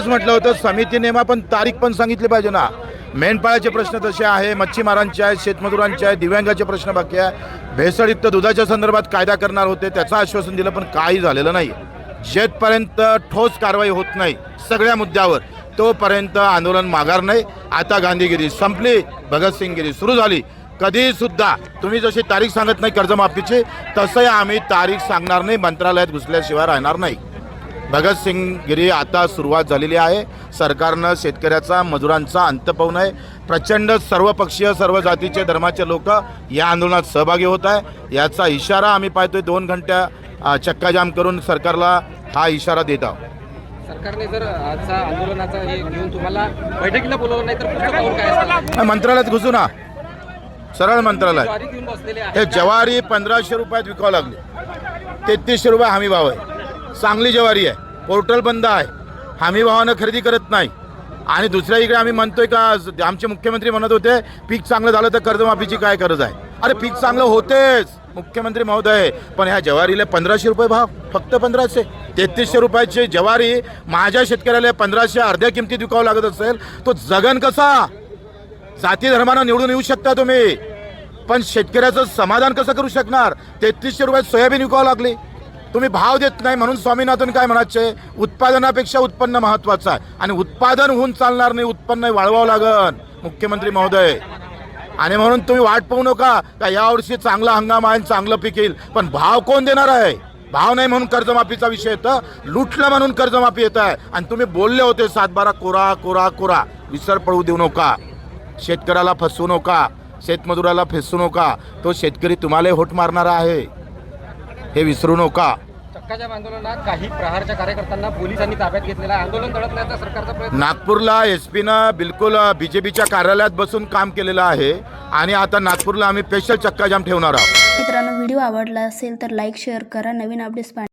तेच म्हटलं होतं समिती नेमा पण तारीख पण सांगितली पाहिजे ना. मेंढपाळाचे प्रश्न तसे आहे मच्छीमारांचे आहेत शेतमजुरांचे आहेत दिव्यांगाचे प्रश्न बाकी आहे. भेसळयुक्त दुधाच्या संदर्भात कायदा करणार होते त्याचं आश्वासन दिलं पण काही झालेलं नाही. जेथपर्यंत ठोस कारवाई होत नाही सगळ्या मुद्द्यावर तोपर्यंत आंदोलन माघार नाही. आता गांधीगिरी संपली भगतसिंगगिरी सुरू झाली. कधीसुद्धा तुम्ही जशी तारीख सांगत नाही कर्जमाफीची तसंही आम्ही तारीख सांगणार नाही मंत्रालयात घुसल्याशिवाय राहणार नाही. भगतसिंगगिरी आता सुरुवात झालेली आहे. सरकारनं शेतकऱ्याचा मजुरांचा अंत पाहू नये. प्रचंड सर्वपक्षीय सर्व जातीचे धर्माचे लोक या आंदोलनात सहभागी होत आहे. याचा इशारा आम्ही पाहतोय दोन घंट्या चक्काजाम करून सरकारला हा इशारा देत आहोत. सरकारने जर आजचा आंदोलनाचा हे घेऊन तुम्हाला बैठकीला बोलवलं नाही तर काय मंत्रालयात घुसू ना. सरळ मंत्रालय. आहे. हे ज्वारी पंधराशे रुपयात विकावं लागली. तेहतीसशे रुपये हमी भाव आहे. चांगली ज्वारी आहे. पोर्टल बंद आहे. हमी भावानं खरेदी करत नाही. आणि दुसऱ्या इकडे आम्ही म्हणतोय का आमचे मुख्यमंत्री म्हणत होते पीक चांगलं झालं तर कर्जमाफीची काय गरज आहे? अरे पीक चांगलं होतेच मुख्यमंत्री महोदय. पण ह्या ज्वारीला पंधराशे रुपये भाव फक्त पंधराशे. तेहतीसशे रुपयाची ज्वारी माझ्या शेतकऱ्याला पंधराशे अर्ध्या किमतीत विकावं लागत असेल तो जगन कसा? जाती धर्मानं निवडून येऊ शकता तुम्ही. पण शेतकऱ्याचं समाधान कसं करू शकणार? तेहतीसशे रुपयात सोयाबीन विकावं लागली. तुम्ही भाव देत नाही म्हणून स्वामीनाथन काय म्हणायचे? उत्पादनापेक्षा उत्पन्न महत्वाचं आहे. आणि उत्पादन होऊन चालणार नाही उत्पन्न वाढवावं लागन मुख्यमंत्री महोदय. आणि म्हणून तुम्ही वाट पाहू नका का यावर्षी चांगला हंगाम आहे आणि चांगलं पीक येईल. पण भाव कोण देणार आहे? भाव नाही म्हणून कर्जमाफीचा विषय येतं लुटलं म्हणून कर्जमाफी येत आहे. आणि तुम्ही बोलले होते सातबारा कोरा कोरा कोरा. विसर पडू देऊ नका. शेतकऱ्याला फसवू नका. शेतमजुराला फसवू नका. तो शेतकरी तुम्हाला होट मारणारा आहे. हे विसरू नका. चक्काजाम आंदोलनात काही प्रहारच्या कार्यकर्त्यांना पोलिसांनी ताब्यात घेतलेला आहे. आंदोलन दडपण्याचा सरकारचा प्रयत्न नागपूरला एस पीनं बिलकुल बी जे पीच्या कार्यालयात बसून काम केलेलं आहे आणि आता नागपूरला आम्ही स्पेशल चक्काजाम ठेवणार आहोत. मित्रांनो व्हिडिओ आवडला असेल तर लाईक शेअर करा. नवीन अपडेट्स पाहण्यासाठी